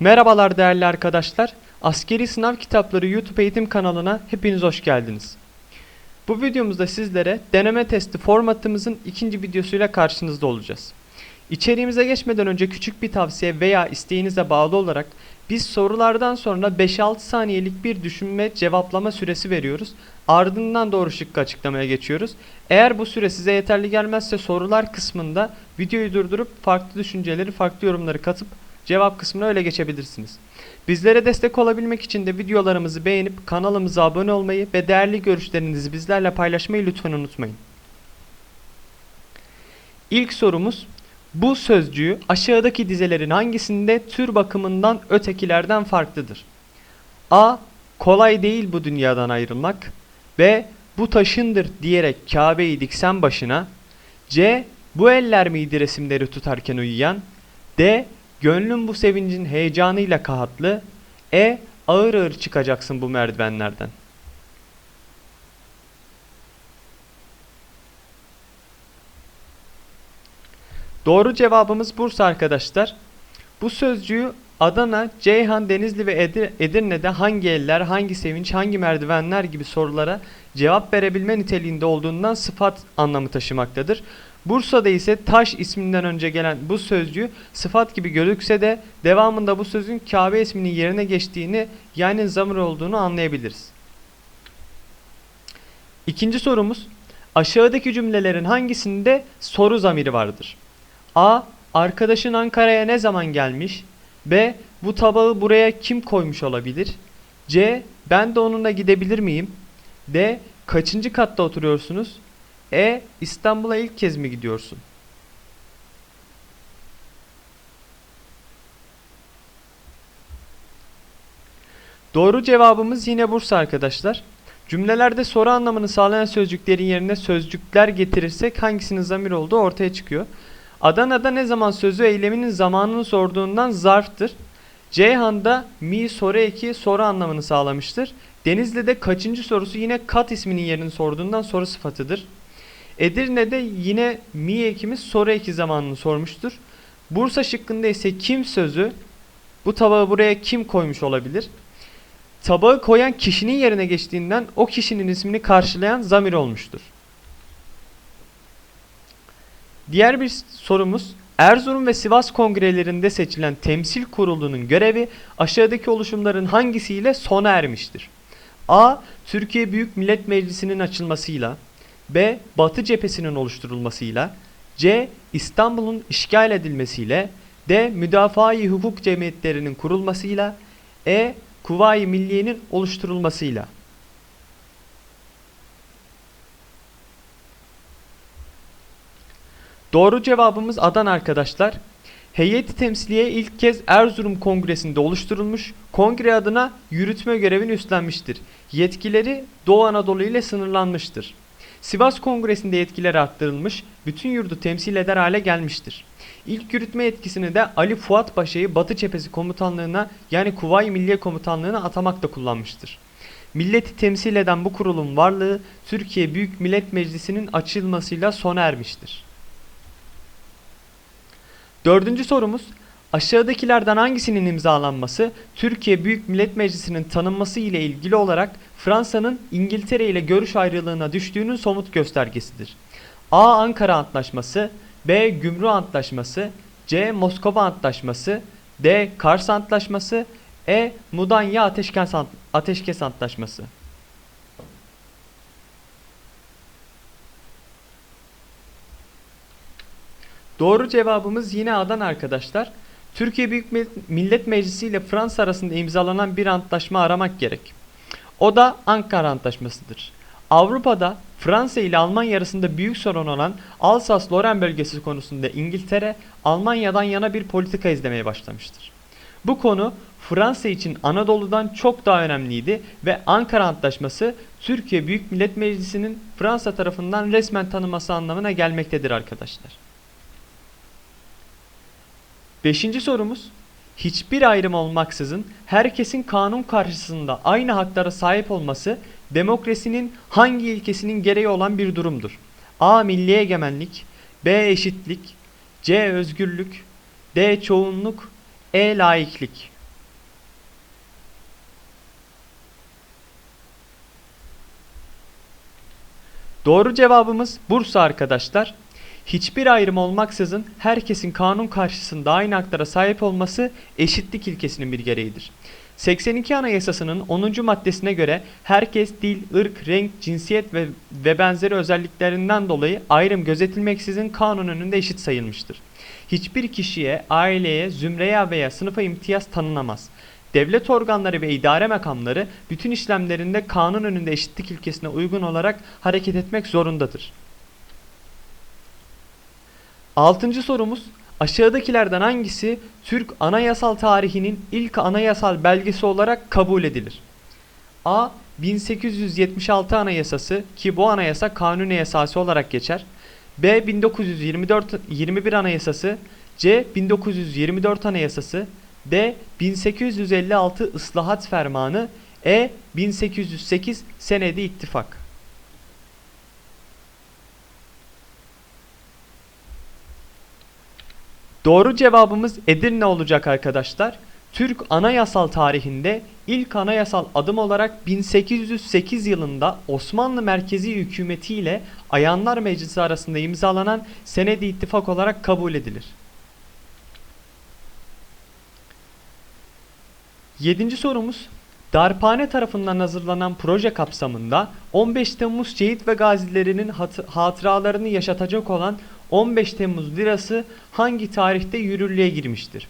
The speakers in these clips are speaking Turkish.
Merhabalar değerli arkadaşlar. Askeri Sınav Kitapları YouTube eğitim kanalına hepiniz hoş geldiniz. Bu videomuzda sizlere deneme testi formatımızın ikinci videosuyla karşınızda olacağız. İçeriğimize geçmeden önce küçük bir tavsiye veya isteğinize bağlı olarak biz sorulardan sonra 5-6 saniyelik bir düşünme cevaplama süresi veriyoruz. Ardından doğru şıkkı açıklamaya geçiyoruz. Eğer bu süre size yeterli gelmezse sorular kısmında videoyu durdurup farklı düşünceleri, farklı yorumları katıp cevap kısmına öyle geçebilirsiniz. Bizlere destek olabilmek için de videolarımızı beğenip kanalımıza abone olmayı ve değerli görüşlerinizi bizlerle paylaşmayı lütfen unutmayın. İlk sorumuz bu sözcüğü aşağıdaki dizelerin hangisinde tür bakımından ötekilerden farklıdır? A. Kolay değil bu dünyadan ayrılmak. B. Bu taşındır diyerek Kabe'yi diksen başına. C. Bu eller miydi resimleri tutarken uyuyan? D. Gönlüm bu sevincin heyecanıyla kahatlı. E. Ağır ağır çıkacaksın bu merdivenlerden. Doğru cevabımız Bursa arkadaşlar. Bu sözcüğü Adana, Ceyhan, Denizli ve Edir- Edirne'de hangi eller, hangi sevinç, hangi merdivenler gibi sorulara cevap verebilme niteliğinde olduğundan sıfat anlamı taşımaktadır. Bursa'da ise taş isminden önce gelen bu sözcüğü sıfat gibi gözükse de devamında bu sözün Kabe isminin yerine geçtiğini yani zamir olduğunu anlayabiliriz. İkinci sorumuz aşağıdaki cümlelerin hangisinde soru zamiri vardır? A. Arkadaşın Ankara'ya ne zaman gelmiş? B. Bu tabağı buraya kim koymuş olabilir? C. Ben de onunla gidebilir miyim? D. Kaçıncı katta oturuyorsunuz? E. İstanbul'a ilk kez mi gidiyorsun? Doğru cevabımız yine Bursa arkadaşlar. Cümlelerde soru anlamını sağlayan sözcüklerin yerine sözcükler getirirsek hangisinin zamir olduğu ortaya çıkıyor. Adana'da ne zaman sözü eyleminin zamanını sorduğundan zarftır. Ceyhan'da mi soru eki soru anlamını sağlamıştır. Denizli'de kaçıncı sorusu yine kat isminin yerini sorduğundan soru sıfatıdır. Edirne'de yine mi ekimiz soru eki zamanını sormuştur. Bursa şıkkında ise kim sözü bu tabağı buraya kim koymuş olabilir? Tabağı koyan kişinin yerine geçtiğinden o kişinin ismini karşılayan zamir olmuştur. Diğer bir sorumuz Erzurum ve Sivas kongrelerinde seçilen temsil kurulunun görevi aşağıdaki oluşumların hangisiyle sona ermiştir? A. Türkiye Büyük Millet Meclisi'nin açılmasıyla B. Batı cephesinin oluşturulmasıyla C. İstanbul'un işgal edilmesiyle D. Müdafaa-i hukuk cemiyetlerinin kurulmasıyla E. Kuvayi Milliye'nin oluşturulmasıyla Doğru cevabımız Adana arkadaşlar. Heyeti temsiliye ilk kez Erzurum Kongresi'nde oluşturulmuş, kongre adına yürütme görevini üstlenmiştir. Yetkileri Doğu Anadolu ile sınırlanmıştır. Sivas Kongresi'nde yetkileri arttırılmış, bütün yurdu temsil eder hale gelmiştir. İlk yürütme yetkisini de Ali Fuat Paşa'yı Batı Cephesi Komutanlığına yani Kuvayi Milliye Komutanlığına atamakta kullanmıştır. Milleti temsil eden bu kurulun varlığı Türkiye Büyük Millet Meclisi'nin açılmasıyla sona ermiştir. Dördüncü sorumuz aşağıdakilerden hangisinin imzalanması Türkiye Büyük Millet Meclisi'nin tanınması ile ilgili olarak Fransa'nın İngiltere ile görüş ayrılığına düştüğünün somut göstergesidir. A. Ankara Antlaşması B. Gümrük Antlaşması C. Moskova Antlaşması D. Kars Antlaşması E. Mudanya Ateşkes, Ateşkes Antlaşması Doğru cevabımız yine Adana arkadaşlar. Türkiye Büyük Millet Meclisi ile Fransa arasında imzalanan bir antlaşma aramak gerek. O da Ankara Antlaşması'dır. Avrupa'da Fransa ile Almanya arasında büyük sorun olan Alsas-Loren bölgesi konusunda İngiltere, Almanya'dan yana bir politika izlemeye başlamıştır. Bu konu Fransa için Anadolu'dan çok daha önemliydi ve Ankara Antlaşması Türkiye Büyük Millet Meclisi'nin Fransa tarafından resmen tanınması anlamına gelmektedir arkadaşlar. Beşinci sorumuz hiçbir ayrım olmaksızın herkesin kanun karşısında aynı haklara sahip olması demokrasinin hangi ilkesinin gereği olan bir durumdur? A. Milli egemenlik B. Eşitlik C. Özgürlük D. Çoğunluk E. Laiklik Doğru cevabımız Bursa arkadaşlar. Hiçbir ayrım olmaksızın herkesin kanun karşısında aynı haklara sahip olması eşitlik ilkesinin bir gereğidir. 82 Anayasası'nın 10. maddesine göre herkes dil, ırk, renk, cinsiyet ve, ve benzeri özelliklerinden dolayı ayrım gözetilmeksizin kanun önünde eşit sayılmıştır. Hiçbir kişiye, aileye, zümreye veya sınıfa imtiyaz tanınamaz. Devlet organları ve idare makamları bütün işlemlerinde kanun önünde eşitlik ilkesine uygun olarak hareket etmek zorundadır. Altıncı sorumuz aşağıdakilerden hangisi Türk anayasal tarihinin ilk anayasal belgesi olarak kabul edilir? A. 1876 Anayasası ki bu anayasa kanuni esası olarak geçer. B. 1924 21 Anayasası C. 1924 Anayasası D. 1856 Islahat Fermanı E. 1808 Senedi İttifak Doğru cevabımız Edirne olacak arkadaşlar. Türk anayasal tarihinde ilk anayasal adım olarak 1808 yılında Osmanlı Merkezi Hükümeti ile Ayanlar Meclisi arasında imzalanan Senedi İttifak olarak kabul edilir. Yedinci sorumuz Darphane tarafından hazırlanan proje kapsamında 15 Temmuz şehit ve gazilerinin hat- hatıralarını yaşatacak olan 15 Temmuz lirası hangi tarihte yürürlüğe girmiştir?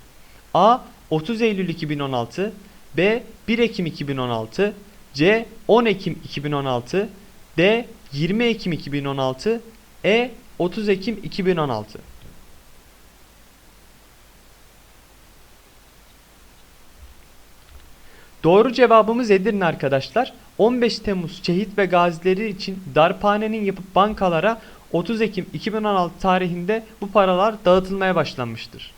A. 30 Eylül 2016 B. 1 Ekim 2016 C. 10 Ekim 2016 D. 20 Ekim 2016 E. 30 Ekim 2016 Doğru cevabımız Edirne arkadaşlar. 15 Temmuz şehit ve gazileri için darphanenin yapıp bankalara 30 Ekim 2016 tarihinde bu paralar dağıtılmaya başlanmıştır.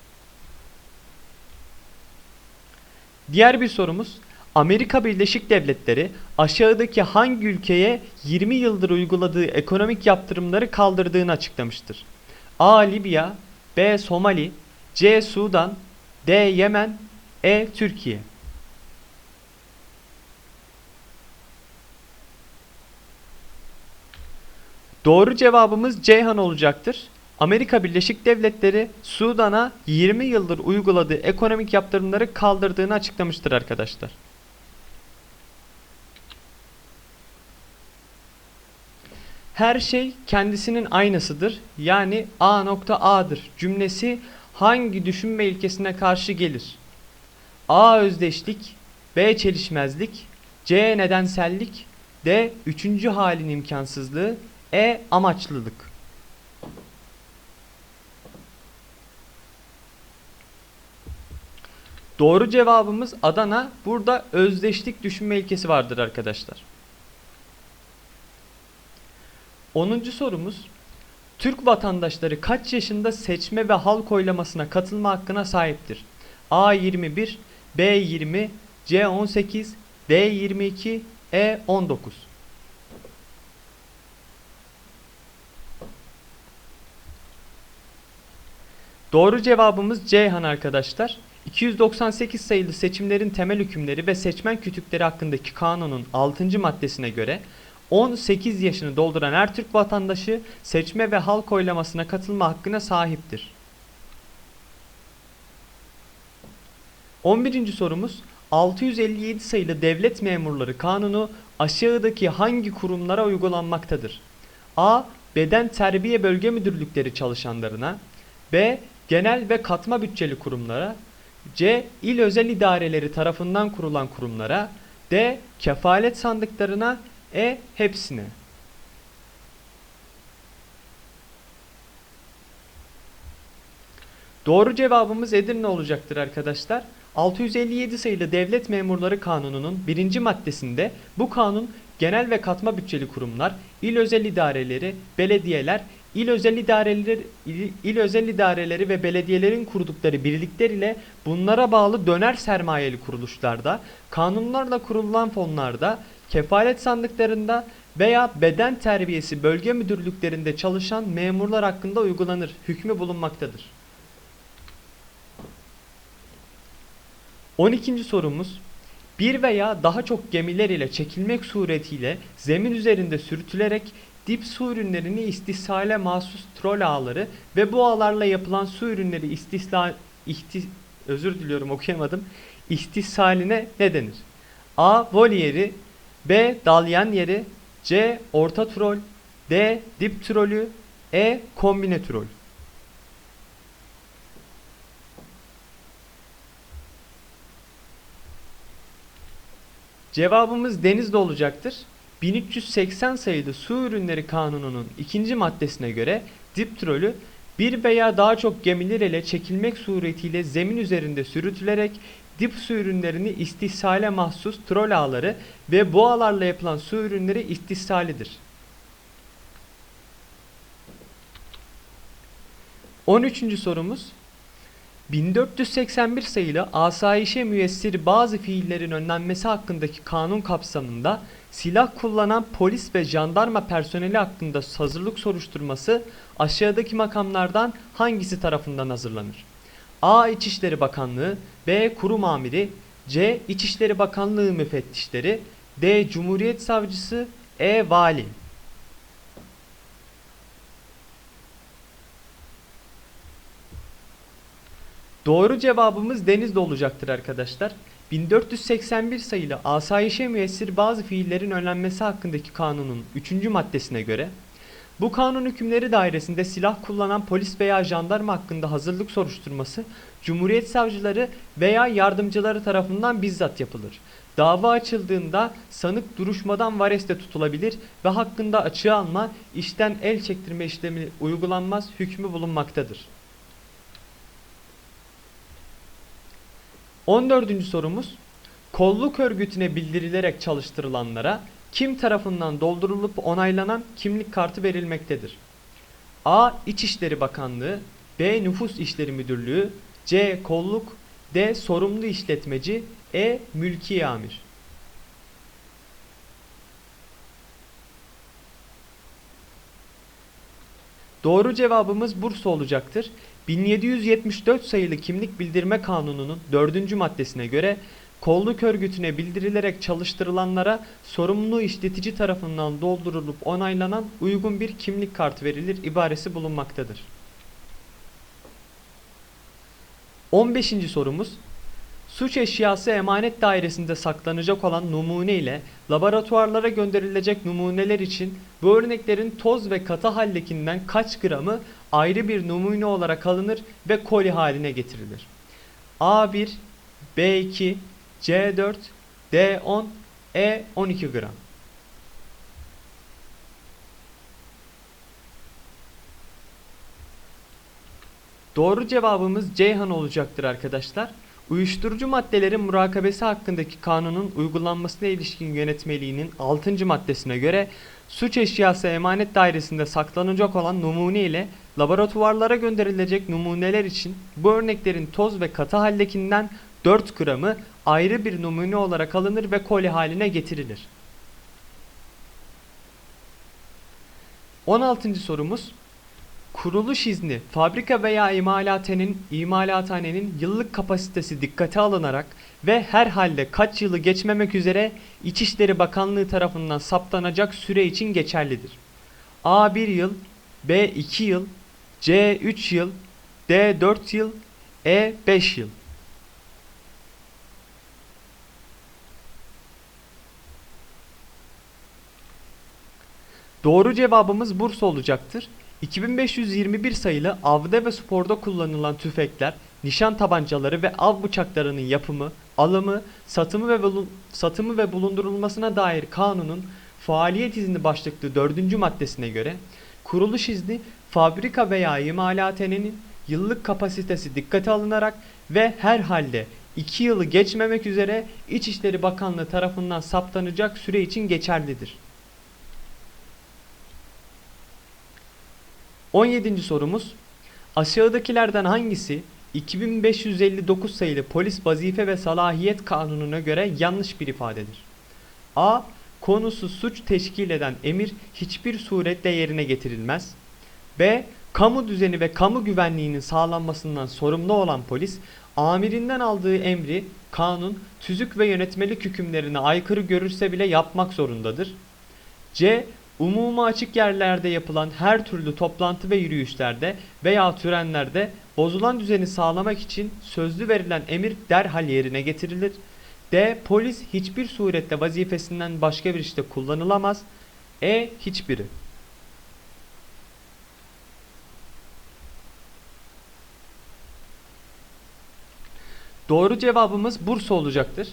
Diğer bir sorumuz Amerika Birleşik Devletleri aşağıdaki hangi ülkeye 20 yıldır uyguladığı ekonomik yaptırımları kaldırdığını açıklamıştır. A. Libya B. Somali C. Sudan D. Yemen E. Türkiye Doğru cevabımız Ceyhan olacaktır. Amerika Birleşik Devletleri Sudan'a 20 yıldır uyguladığı ekonomik yaptırımları kaldırdığını açıklamıştır arkadaşlar. Her şey kendisinin aynısıdır. Yani A nokta A'dır cümlesi hangi düşünme ilkesine karşı gelir? A özdeşlik, B çelişmezlik, C nedensellik, D üçüncü halin imkansızlığı, E amaçlılık. Doğru cevabımız Adana. Burada özdeşlik düşünme ilkesi vardır arkadaşlar. 10. sorumuz Türk vatandaşları kaç yaşında seçme ve halk oylamasına katılma hakkına sahiptir? A 21, B 20, C 18, D 22, E 19. Doğru cevabımız Ceyhan arkadaşlar. 298 sayılı seçimlerin temel hükümleri ve seçmen kütükleri hakkındaki kanunun 6. maddesine göre 18 yaşını dolduran her Türk vatandaşı seçme ve halk oylamasına katılma hakkına sahiptir. 11. sorumuz 657 sayılı devlet memurları kanunu aşağıdaki hangi kurumlara uygulanmaktadır? A. Beden terbiye bölge müdürlükleri çalışanlarına B. Genel ve katma bütçeli kurumlara C. İl özel idareleri tarafından kurulan kurumlara D. Kefalet sandıklarına E. Hepsine Doğru cevabımız Edirne olacaktır arkadaşlar. 657 sayılı Devlet Memurları Kanunu'nun birinci maddesinde bu kanun genel ve katma bütçeli kurumlar, il özel idareleri, belediyeler, il özel idareleri, il, il özel idareleri ve belediyelerin kurdukları birlikler ile bunlara bağlı döner sermayeli kuruluşlarda, kanunlarla kurulan fonlarda, kefalet sandıklarında veya beden terbiyesi bölge müdürlüklerinde çalışan memurlar hakkında uygulanır, hükmü bulunmaktadır. 12. sorumuz bir veya daha çok gemiler ile çekilmek suretiyle zemin üzerinde sürtülerek dip su ürünlerini istihsale mahsus trol ağları ve bu ağlarla yapılan su ürünleri istisla, ihti, özür diliyorum okuyamadım. İstihsaline ne denir? A. Volyeri B. Dalyan yeri C. Orta trol D. Dip trolü E. Kombine trol Cevabımız denizde olacaktır. 1380 sayılı su ürünleri kanununun ikinci maddesine göre dip trolü bir veya daha çok gemiler ile çekilmek suretiyle zemin üzerinde sürütülerek dip su ürünlerini istihsale mahsus trol ağları ve bu ağlarla yapılan su ürünleri istihsalidir. 13. sorumuz 1481 sayılı asayişe müyessir bazı fiillerin önlenmesi hakkındaki kanun kapsamında silah kullanan polis ve jandarma personeli hakkında hazırlık soruşturması aşağıdaki makamlardan hangisi tarafından hazırlanır? A. İçişleri Bakanlığı B. Kurum Amiri C. İçişleri Bakanlığı müfettişleri D. Cumhuriyet Savcısı E. Vali Doğru cevabımız denizde olacaktır arkadaşlar. 1481 sayılı asayişe müessir bazı fiillerin önlenmesi hakkındaki kanunun 3. maddesine göre bu kanun hükümleri dairesinde silah kullanan polis veya jandarma hakkında hazırlık soruşturması Cumhuriyet savcıları veya yardımcıları tarafından bizzat yapılır. Dava açıldığında sanık duruşmadan vareste tutulabilir ve hakkında açığa alma, işten el çektirme işlemi uygulanmaz hükmü bulunmaktadır. 14. sorumuz kolluk örgütüne bildirilerek çalıştırılanlara kim tarafından doldurulup onaylanan kimlik kartı verilmektedir? A. İçişleri Bakanlığı B. Nüfus İşleri Müdürlüğü C. Kolluk D. Sorumlu işletmeci E. Mülki Amir Doğru cevabımız Bursa olacaktır. 1774 sayılı kimlik bildirme kanununun 4. maddesine göre kolluk örgütüne bildirilerek çalıştırılanlara sorumlu işletici tarafından doldurulup onaylanan uygun bir kimlik kartı verilir ibaresi bulunmaktadır. 15. sorumuz Suç eşyası emanet dairesinde saklanacak olan numune ile laboratuvarlara gönderilecek numuneler için bu örneklerin toz ve katı haldekinden kaç gramı ayrı bir numune olarak alınır ve koli haline getirilir. A1, B2, C4, D10, E12 gram. Doğru cevabımız Ceyhan olacaktır arkadaşlar. Uyuşturucu maddelerin murakabesi hakkındaki kanunun uygulanmasına ilişkin yönetmeliğinin 6. maddesine göre suç eşyası emanet dairesinde saklanacak olan numune ile laboratuvarlara gönderilecek numuneler için bu örneklerin toz ve katı haldekinden 4 gramı ayrı bir numune olarak alınır ve koli haline getirilir. 16. sorumuz Kuruluş izni fabrika veya imalathanenin, imalathanenin yıllık kapasitesi dikkate alınarak ve her halde kaç yılı geçmemek üzere İçişleri Bakanlığı tarafından saptanacak süre için geçerlidir. A 1 yıl, B 2 yıl, C 3 yıl, D 4 yıl, E 5 yıl. Doğru cevabımız Bursa olacaktır. 2521 sayılı avda ve sporda kullanılan tüfekler, nişan tabancaları ve av bıçaklarının yapımı, alımı, satımı ve satımı ve bulundurulmasına dair kanunun faaliyet izni başlıklı 4. maddesine göre kuruluş izni fabrika veya imalathanenin yıllık kapasitesi dikkate alınarak ve her halde 2 yılı geçmemek üzere İçişleri Bakanlığı tarafından saptanacak süre için geçerlidir. 17. sorumuz aşağıdakilerden hangisi 2559 sayılı Polis Vazife ve Salahiyet Kanunu'na göre yanlış bir ifadedir? A. Konusu suç teşkil eden emir hiçbir suretle yerine getirilmez. B. Kamu düzeni ve kamu güvenliğinin sağlanmasından sorumlu olan polis, amirinden aldığı emri, kanun, tüzük ve yönetmelik hükümlerine aykırı görürse bile yapmak zorundadır. C Umuma açık yerlerde yapılan her türlü toplantı ve yürüyüşlerde veya törenlerde bozulan düzeni sağlamak için sözlü verilen emir derhal yerine getirilir. D. Polis hiçbir surette vazifesinden başka bir işte kullanılamaz. E. Hiçbiri. Doğru cevabımız Bursa olacaktır.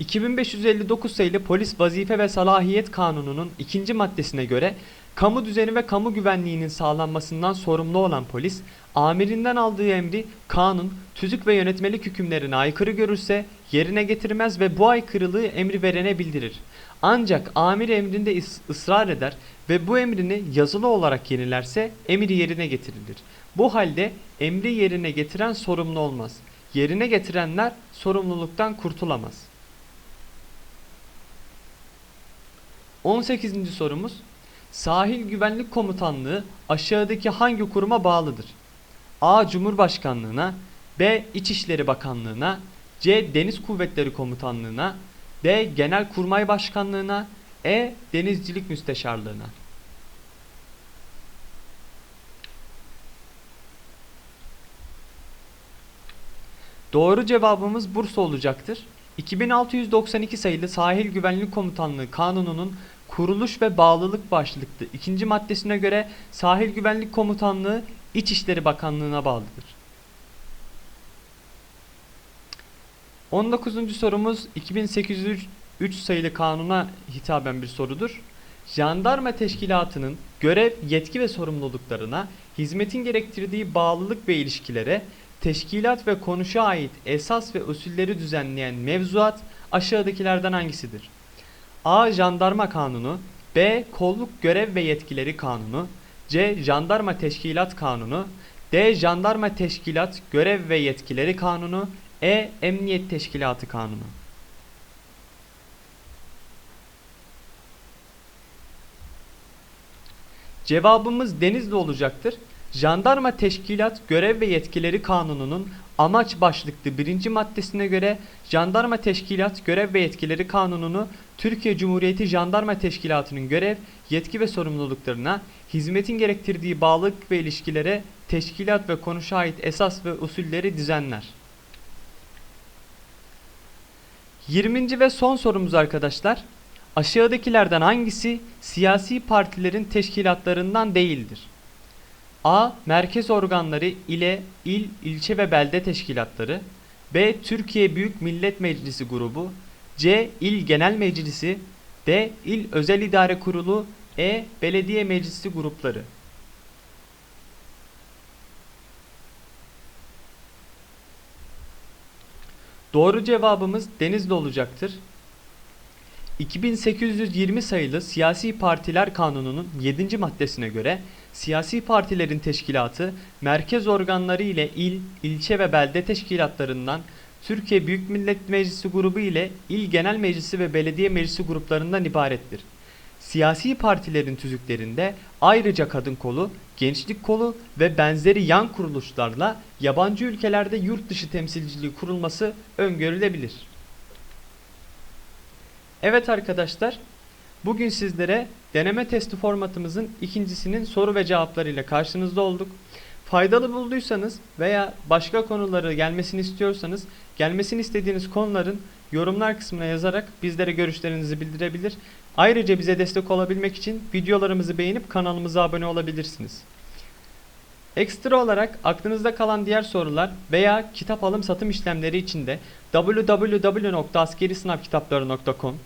2559 sayılı Polis Vazife ve Salahiyet Kanunu'nun ikinci maddesine göre kamu düzeni ve kamu güvenliğinin sağlanmasından sorumlu olan polis, amirinden aldığı emri kanun, tüzük ve yönetmelik hükümlerine aykırı görürse yerine getirmez ve bu aykırılığı emri verene bildirir. Ancak amir emrinde ısrar eder ve bu emrini yazılı olarak yenilerse emir yerine getirilir. Bu halde emri yerine getiren sorumlu olmaz. Yerine getirenler sorumluluktan kurtulamaz. 18. sorumuz Sahil Güvenlik Komutanlığı aşağıdaki hangi kuruma bağlıdır? A. Cumhurbaşkanlığına B. İçişleri Bakanlığına C. Deniz Kuvvetleri Komutanlığına D. Genelkurmay Başkanlığına E. Denizcilik Müsteşarlığına Doğru cevabımız Bursa olacaktır. 2692 sayılı Sahil Güvenlik Komutanlığı Kanunu'nun kuruluş ve bağlılık başlıklı ikinci maddesine göre Sahil Güvenlik Komutanlığı İçişleri Bakanlığı'na bağlıdır. 19. sorumuz 2803 sayılı kanuna hitaben bir sorudur. Jandarma teşkilatının görev, yetki ve sorumluluklarına, hizmetin gerektirdiği bağlılık ve ilişkilere, teşkilat ve konuşa ait esas ve usulleri düzenleyen mevzuat aşağıdakilerden hangisidir? A. Jandarma Kanunu B. Kolluk Görev ve Yetkileri Kanunu C. Jandarma Teşkilat Kanunu D. Jandarma Teşkilat Görev ve Yetkileri Kanunu E. Emniyet Teşkilatı Kanunu Cevabımız Denizli olacaktır. Jandarma Teşkilat Görev ve Yetkileri Kanunu'nun amaç başlıklı birinci maddesine göre Jandarma Teşkilat Görev ve Yetkileri Kanunu'nu Türkiye Cumhuriyeti Jandarma Teşkilatı'nın görev, yetki ve sorumluluklarına, hizmetin gerektirdiği bağlılık ve ilişkilere, teşkilat ve konuşa ait esas ve usulleri düzenler. 20. ve son sorumuz arkadaşlar. Aşağıdakilerden hangisi siyasi partilerin teşkilatlarından değildir? A. Merkez organları ile il, ilçe ve belde teşkilatları. B. Türkiye Büyük Millet Meclisi grubu. C. İl Genel Meclisi. D. İl Özel İdare Kurulu. E. Belediye Meclisi grupları. Doğru cevabımız Denizli olacaktır. 2820 sayılı Siyasi Partiler Kanunu'nun 7. maddesine göre siyasi partilerin teşkilatı merkez organları ile il, ilçe ve belde teşkilatlarından Türkiye Büyük Millet Meclisi grubu ile il genel meclisi ve belediye meclisi gruplarından ibarettir. Siyasi partilerin tüzüklerinde ayrıca kadın kolu, gençlik kolu ve benzeri yan kuruluşlarla yabancı ülkelerde yurt dışı temsilciliği kurulması öngörülebilir. Evet arkadaşlar, bugün sizlere deneme testi formatımızın ikincisinin soru ve cevaplarıyla karşınızda olduk. Faydalı bulduysanız veya başka konuları gelmesini istiyorsanız gelmesini istediğiniz konuların yorumlar kısmına yazarak bizlere görüşlerinizi bildirebilir. Ayrıca bize destek olabilmek için videolarımızı beğenip kanalımıza abone olabilirsiniz. Ekstra olarak aklınızda kalan diğer sorular veya kitap alım satım işlemleri için de www.askerisınavkitapları.com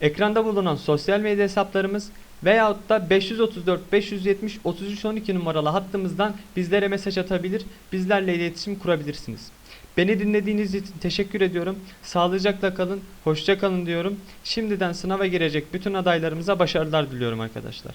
Ekranda bulunan sosyal medya hesaplarımız veyahut da 534 570 3312 numaralı hattımızdan bizlere mesaj atabilir, bizlerle iletişim kurabilirsiniz. Beni dinlediğiniz için teşekkür ediyorum. Sağlıcakla kalın, hoşça kalın diyorum. Şimdiden sınava girecek bütün adaylarımıza başarılar diliyorum arkadaşlar.